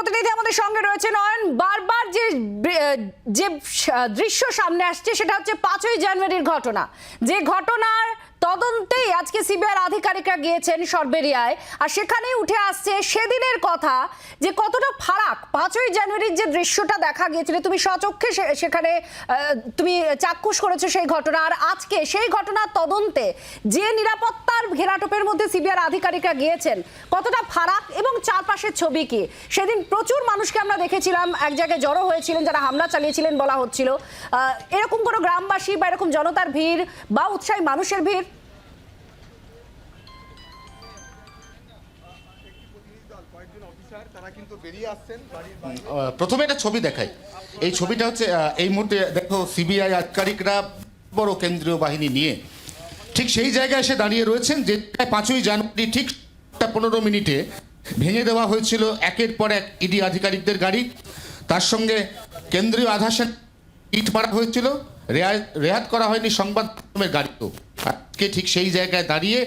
প্রতিনিধি আমাদের সঙ্গে রয়েছে নয়ন। বারবার যে যে দৃশ্য সামনে আসছে, সেটা হচ্ছে পাঁচই জানুয়ারির ঘটনা। যে ঘটনার তদন্তেই আজকে সিবিআই আধিকারিকরা গিয়েছেন সরবেরিয়ায়। আর সেখানেই উঠে আসছে সেদিনের কথা যে কতটা ফারাক। পাঁচই জানুয়ারির যে দৃশ্যটা দেখা গিয়েছিল, তুমি সচক্ষে সেখানে তুমি চাক্ষুষ করেছ সেই ঘটনা। আর আজকে সেই ঘটনার তদন্তে যে নিরাপত্তার ঘেরাটোপের মধ্যে সিবিআই আধিকারিকরা গিয়েছেন, কতটা ফারাক এবং চারপাশের ছবি কি? সেদিন প্রচুর মানুষকে আমরা দেখেছিলাম। এক জায়গায় জড়ো হয়েছিলেন, যারা হামলা চালিয়েছিলেন বলা হচ্ছিল। এরকম কোনো গ্রামবাসী বা এরকম জনতার ভিড় বা উৎসাহী মানুষের ভিড় প্রথমে একটা ছবি দেখাই। এই ছবিটা হচ্ছে এই মুহূর্তে দেখো সিবিআই আধিকারিকরা বড় কেন্দ্রীয় বাহিনী নিয়ে। ঠিক সেই জায়গায় এসে দাঁড়িয়ে রয়েছেন, যে পাঁচই জানুয়ারি ঠিক পনেরো মিনিটে ভেঙে দেওয়া হয়েছিল একের পর এক ইডি আধিকারিকদের গাড়ি। তার সঙ্গে কেন্দ্রীয় আধা সেনা ইট মারা হয়েছিল। রেহাত করা হয়নি সংবাদ মাধ্যমের গাড়িও আজকে ঠিক সেই জায়গায় দাঁড়িয়ে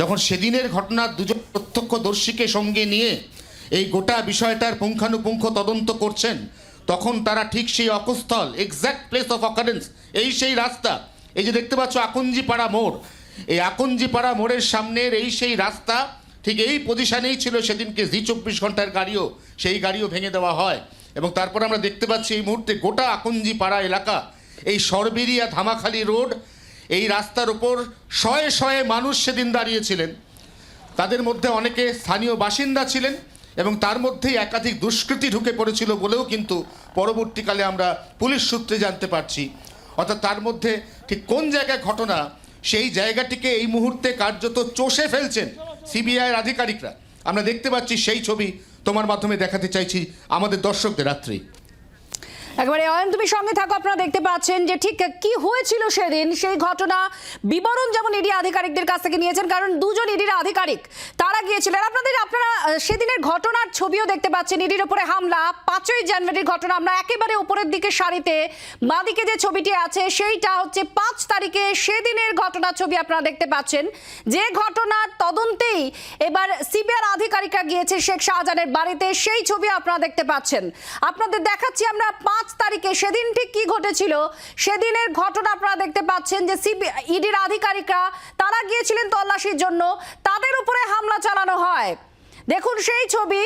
যখন সেদিনের ঘটনার দুজন প্রত্যক্ষদর্শীকে সঙ্গে নিয়ে এই গোটা বিষয়টার পুঙ্খানুপুঙ্খ তদন্ত করছেন, তখন তারা ঠিক সেই অকস্থল এক্স্যাক্ট প্লেস অফ অকারেন্স এই সেই রাস্তা। এই যে দেখতে পাচ্ছ আকঞ্জিপাড়া মোড়, এই আকঞ্জিপাড়া মোড়ের সামনের এই সেই রাস্তা, ঠিক এই পজিশনেই ছিল সেদিনকে জি চব্বিশ ঘণ্টার গাড়িও, সেই গাড়িও ভেঙে দেওয়া হয়। এবং তারপর আমরা দেখতে পাচ্ছি এই মুহূর্তে গোটা আকঞ্জিপাড়া এলাকা, এই সরবেরিয়া ধামাখালি রোড এই রাস্তার ওপর শয়ে শয়ে মানুষ সেদিন দাঁড়িয়েছিলেন। তাদের মধ্যে অনেকে স্থানীয় বাসিন্দা ছিলেন এবং তার মধ্যেই একাধিক দুষ্কৃতী ঢুকে পড়েছিল বলেও কিন্তু পরবর্তীকালে আমরা পুলিশ সূত্রে জানতে পারছি। অর্থাৎ তার মধ্যে ঠিক কোন জায়গায় ঘটনা, সেই জায়গাটিকে এই মুহূর্তে কার্যত চষে ফেলছেন সিবিআইয়ের আধিকারিকরা। আমরা দেখতে পাচ্ছি সেই ছবি তোমার মাধ্যমে দেখাতে চাইছি আমাদের দর্শকদের রাত্রি। একবারে অয়ন, তুমি সঙ্গে থাকো, আপনারা দেখতে পাচ্ছেন যে ঠিক কি হয়েছিল সেদিন, সেই ঘটনা বিবরণ যেমন ইডি আধিকারিকদের কাছ থেকে নিয়েছেন, কারণ দুজন ইডির আধিকারিক তারা গিয়েছিলেন। আপনাদের, আপনারা সেদিনের ঘটনার ছবিও দেখতে পাচ্ছেন, ইডির উপরে হামলা, পাঁচই জানুয়ারির ঘটনা, আমরা একেবারে উপরের দিকে সারিতে, বাঁদিকে যে ছবিটি আছে, সেইটা হচ্ছে পাঁচ তারিখে সেদিনের ঘটনার ছবি আপনারা দেখতে পাচ্ছেন। যে ঘটনার তদন্তেই এবার সিবিআর আধিকারিকরা গিয়েছে শেখ শাহজাহানের বাড়িতে, সেই ছবি আপনারা দেখতে পাচ্ছেন। আপনাদের দেখাচ্ছি আমরা পাঁচ তারিখে সেদিন ঠিক কি ঘটেছিল? সেদিনের ঘটনা আপনারা দেখতে পাচ্ছেন যে সিবি ইডির আধিকারিকরা তারা গিয়েছিলেন তল্লাশির জন্য, তাদের উপরে হামলা চালানো হয়। দেখুন সেই ছবি,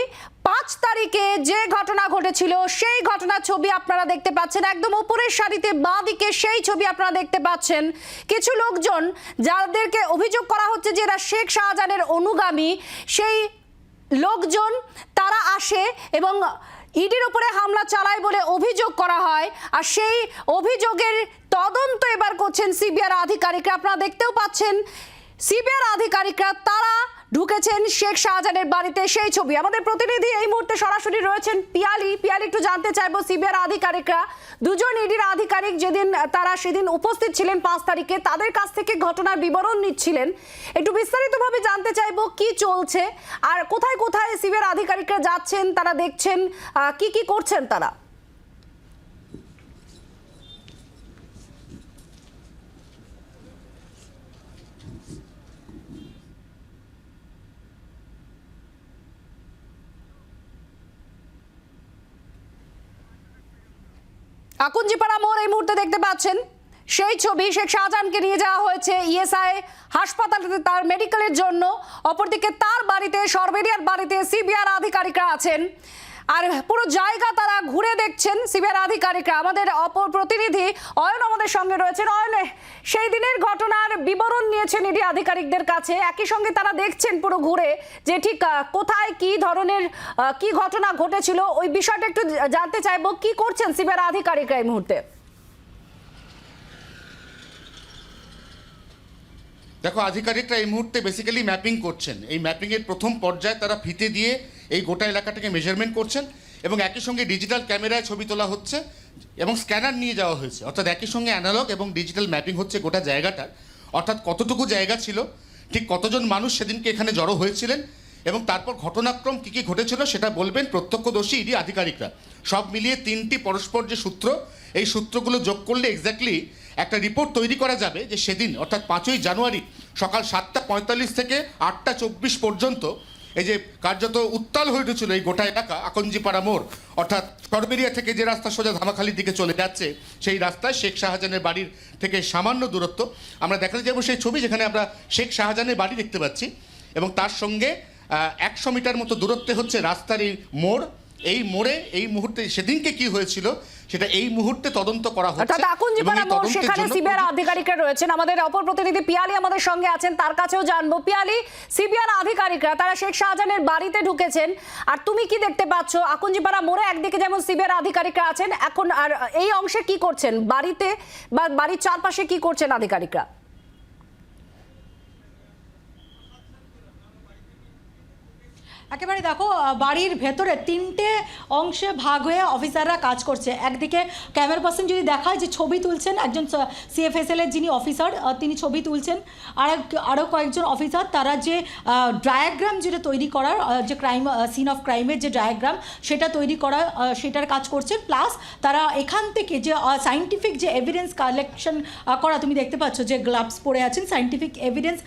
পাঁচ তারিখে যে ঘটনা ঘটেছিল, সেই ঘটনার ছবি আপনারা দেখতে পাচ্ছেন। একদম উপরের সারিতে বাঁ দিকে সেই ছবি আপনারা দেখতে পাচ্ছেন। কিছু লোকজন যাদেরকে অভিযোগ করা হচ্ছে যে এরা শেখ শাহজাহানের অনুগামী, সেই লোকজন তারা আসে এবং ইডির উপরে হামলা চালায় বলে অভিযোগ করা হয়। আর সেই অভিযোগের তদন্ত এবার করছেন সিবিআর আধিকারিকরা। আপনারা দেখতেও পাচ্ছেন সিবিআর আধিকারিকরা, তারা ঢুকেছেন শেখ শাহজাহানের বাড়িতে সেই ছবি। আমাদের প্রতিনিধি এই মুহূর্তে সরাসরি রয়েছেন পিয়ালি। পিয়ালি, একটু জানতে চাইব, সিবিআর আধিকারিকরা, দুজন ইডির আধিকারিক যেদিন, তারা সেদিন উপস্থিত ছিলেন পাঁচ তারিখে, তাদের কাছ থেকে ঘটনার বিবরণ নিচ্ছিলেন। একটু বিস্তারিতভাবে জানতে চাইব কি চলছে, আর কোথায় কোথায় সিবিআর আধিকারিকরা যাচ্ছেন, তারা দেখছেন কি কি করছেন তারা? আকুঞ্জিপাড়া মোড় এই মুহূর্তে দেখতে পাচ্ছেন। সেই ছবি, শেখ শাহজাহানকে নিয়ে যাওয়া হয়েছে ইএসআই হাসপাতালে তার মেডিকেলের জন্য। অপরদিকে তার বাড়িতে, সর্বেরিয়ার বাড়িতে সিবিআর আধিকারিকরা আছেন। আর পুরো জায়গা তারা ঘুরে দেখছেন সিবিআর আধিকারিকরা। আমাদের অপর প্রতিনিধি অয়ন আমাদের সঙ্গে রয়েছেন। অয়নে, সেই দিনের ঘটনার বিবরণ নিয়েছেন ইডি আধিকারিকদের কাছে। একই সঙ্গে তারা দেখছেন পুরো ঘুরে যে ঠিক কোথায় কি ধরনের কি ঘটনা ঘটেছিল। ওই বিষয়টা একটু জানতে চাইব, কি করছেন সিবিআর আধিকারিকরা এই মুহূর্তে? দেখো, আধিকারিকরা এই মুহূর্তে বেসিক্যালি ম্যাপিং করছেন। এই ম্যাপিংয়ের প্রথম পর্যায়ে তারা ফিতে দিয়ে এই গোটা এলাকাটাকে মেজারমেন্ট করছেন এবং একই সঙ্গে ডিজিটাল ক্যামেরায় ছবি তোলা হচ্ছে এবং স্ক্যানার নিয়ে যাওয়া হয়েছে। অর্থাৎ একই সঙ্গে অ্যানালগ এবং ডিজিটাল ম্যাপিং হচ্ছে গোটা জায়গাটার। অর্থাৎ কতটুকু জায়গা ছিল, ঠিক কতজন মানুষ সেদিনকে এখানে জড়ো হয়েছিলেন এবং তারপর ঘটনাক্রম কী কী ঘটেছিল সেটা বলবেন প্রত্যক্ষদর্শী, ইডি আধিকারিকরা। সব মিলিয়ে তিনটি পরস্পর যে সূত্র, এই সূত্রগুলো যোগ করলে এক্স্যাক্টলি একটা রিপোর্ট তৈরি করা যাবে যে সেদিন, অর্থাৎ পাঁচই জানুয়ারি সকাল সাতটা পঁয়তাল্লিশ থেকে আটটা চব্বিশ পর্যন্ত এই যে কার্যত উত্তাল হয়ে উঠেছিল এই গোটা এলাকা আকঞ্জিপাড়া মোড়, অর্থাৎ সরবেরিয়া থেকে যে রাস্তা সোজা ধামাখালির দিকে চলে যাচ্ছে, সেই রাস্তায় শেখ শাহজাহানের বাড়ির থেকে সামান্য দূরত্ব। আমরা দেখাতে যাব সেই ছবি যেখানে আমরা শেখ শাহজাহানের বাড়ি দেখতে পাচ্ছি এবং তার সঙ্গে একশো মিটার মতো দূরত্বে হচ্ছে রাস্তার এই মোড়। এই মোড়ে, এই মুহূর্তে সেদিনকে কি হয়েছিল সেটা এই মুহূর্তে তদন্ত করা হচ্ছে সেখানে সিবিআর আধিকারিকরা রয়েছেন। আমাদের অপর প্রতিনিধি পিয়ালি আমাদের সঙ্গে আছেন তার কাছেও জানব। পিয়ালি সিবিআর আধিকারিকরা তারা শেখ শাহজাহানের বাড়িতে ঢুকেছেন। আর তুমি কি দেখতে পাচ্ছ? আকুঞ্জিপাড়া মোড়ে একদিকে যেমন সিবিআর আধিকারিকরা আছেন এখন আর এই অংশে কি করছেন? বাড়িতে বা বাড়ির চারপাশে কি করছেন আধিকারিকরা? একেবারে দেখো বাড়ির ভেতরে তিনটে অংশে ভাগ হয়ে অফিসাররা কাজ করছে। একদিকে ক্যামেরা পার্সন যদি দেখায় যে ছবি তুলছেন একজন সিএফএসএল এর যিনি অফিসার তিনি ছবি তুলছেন। আর আরও কয়েকজন অফিসার, তারা যে ডায়াগ্রাম যেটা তৈরি করার যে ক্রাইম সিন অফ ক্রাইমের যে ডায়াগ্রাম, সেটা তৈরি করা সেটার কাজ করছেন প্লাস তারা এখান থেকে যে সাইন্টিফিক যে এভিডেন্স কালেকশন করা, তুমি দেখতে পাচ্ছ যে গ্লাভস পরে আছেন সাইন্টিফিক এভিডেন্স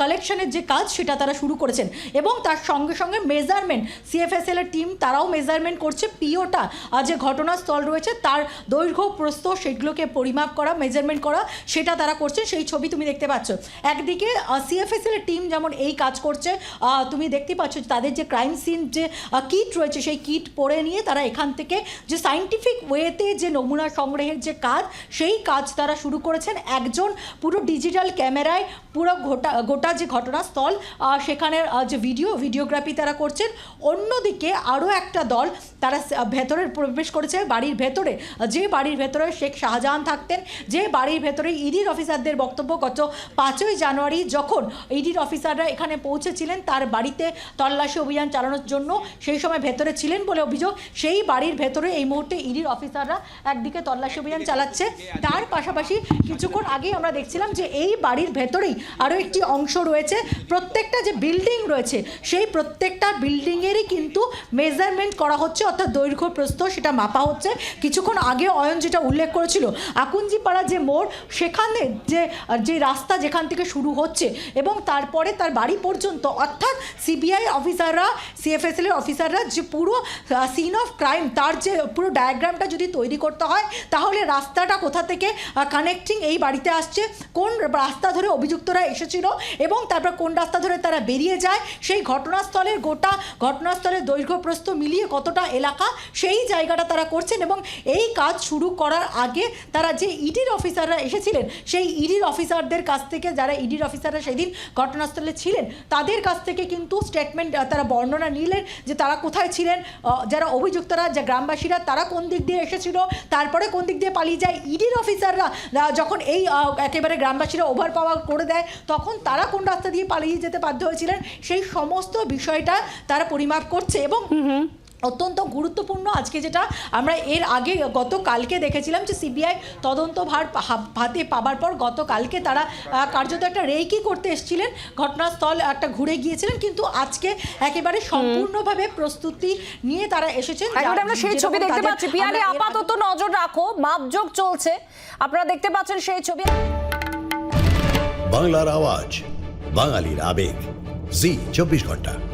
কালেকশনের যে কাজ, সেটা তারা শুরু করেছেন। এবং তার সঙ্গে সঙ্গে মেজারমেন্ট সিএফএসএল এর টিম তারাও মেজারমেন্ট করছে পিওটা। আর যে ঘটনাস্থল রয়েছে, তার দৈর্ঘ্য, প্রস্থ, সেগুলোকে পরিমাপ করা মেজারমেন্ট করা, সেটা তারা করছে সেই ছবি তুমি দেখতে পাচ্ছ। একদিকে সিএফএসএল এর টিম যেমন এই কাজ করছে তুমি দেখতে পাচ্ছ তাদের যে ক্রাইম সিন যে কিট রয়েছে, সেই কিট পরে নিয়ে তারা এখান থেকে যে সাইন্টিফিক ওয়েতে যে নমুনা সংগ্রহের যে কাজ, সেই কাজ তারা শুরু করেছেন। একজন পুরো ডিজিটাল ক্যামেরায় পুরো গোটা গোটা যে ঘটনাস্থল সেখানের যে ভিডিও ভিডিওগ্রাফি তারা করছেন। অন্যদিকে আরও একটা দল তারা ভেতরে প্রবেশ করেছে, বাড়ির ভেতরে। যে বাড়ির ভেতরে শেখ শাহজাহান থাকতেন, যে বাড়ির ভেতরে ইডির অফিসারদের বক্তব্য গত পাঁচই জানুয়ারি যখন ইডির অফিসাররা এখানে পৌঁছেছিলেন, তার বাড়িতে তল্লাশি অভিযান চালানোর জন্য সেই সময় ভেতরে ছিলেন বলে অভিযোগ। সেই বাড়ির ভেতরে এই মুহূর্তে ইডির অফিসাররা একদিকে তল্লাশি অভিযান চালাচ্ছে। তার পাশাপাশি কিছুক্ষণ আগেই আমরা দেখছিলাম যে এই বাড়ির ভেতরেই আরও একটি অংশ রয়েছে। প্রত্যেকটা যে বিল্ডিং রয়েছে, সেই প্রত্যেকটা বিল্ডিংয়েরই কিন্তু মেজারমেন্ট করা হচ্ছে, অর্থাৎ দৈর্ঘ্য, প্রস্থ, সেটা মাপা হচ্ছে। কিছুক্ষণ আগে অয়ন যেটা উল্লেখ করেছিল, আকুঞ্জিপাড়া যে মোড়, সেখানে যে যে রাস্তা যেখান থেকে শুরু হচ্ছে, এবং তারপরে তার বাড়ি পর্যন্ত, অর্থাৎ সিবিআই অফিসাররা সিএফএসএল এর অফিসাররা যে পুরো সিন অফ ক্রাইম তার যে পুরো ডায়াগ্রামটা যদি তৈরি করতে হয়, তাহলে রাস্তাটা কোথা থেকে কানেক্টিং এই বাড়িতে আসছে, কোন রাস্তা ধরে অভিযুক্তরা এসেছিল, এবং তারপর কোন রাস্তা ধরে তারা বেরিয়ে যায়, সেই ঘটনাস্থলের গোটা ঘটনাস্থলের দৈর্ঘ্য মিলিয়ে কতটা এলাকা, সেই জায়গাটা তারা করছেন এবং এই কাজ শুরু করার আগে তারা যে ইডির অফিসাররা এসেছিলেন, সেই ইডির অফিসারদের কাছ থেকে, যারা ইডির অফিসাররা সেদিন ঘটনাস্থলে ছিলেন, তাদের কাছ থেকে কিন্তু স্টেটমেন্ট তারা বর্ণনা নিলেন যে তারা কোথায় ছিলেন যারা অভিযুক্তরা, যে গ্রামবাসীরা, তারা কোন দিক দিয়ে এসেছিল, তারপরে কোন দিক দিয়ে পালিয়ে যায়, ইডির অফিসাররা যখন এই একেবারে গ্রামবাসীরা ওভার পাওয়ার করে দেয়, তখন তারা কোন রাস্তা দিয়ে পালিয়ে যেতে বাধ্য হয়েছিলেন, সেই সমস্ত বিষয়টা তারা পরিমাপ করছে এবং অত্যন্ত গুরুত্বপূর্ণ আজকে যেটা আমরা এর আগে গতকালকে দেখেছিলাম যে সিবিআই তদন্ত ভার হাতে পাবার পর গতকালকে তারা কার্যত একটা রেকি করতে এসেছিলেন। ঘটনাস্থল একটা ঘুরে গিয়েছিলেন কিন্তু আজকে একেবারে সম্পূর্ণভাবে প্রস্তুতি নিয়ে তারা এসেছেন। আমরা সেই ছবি দেখতে পাচ্ছি। আগে- আপাতত নজর রাখো মাপযোগ চলছে। আপনারা দেখতে পাচ্ছেন সেই ছবি। বাংলার আওয়াজ বাঙালির আবেগ। জি চব্বিশ ঘণ্টা।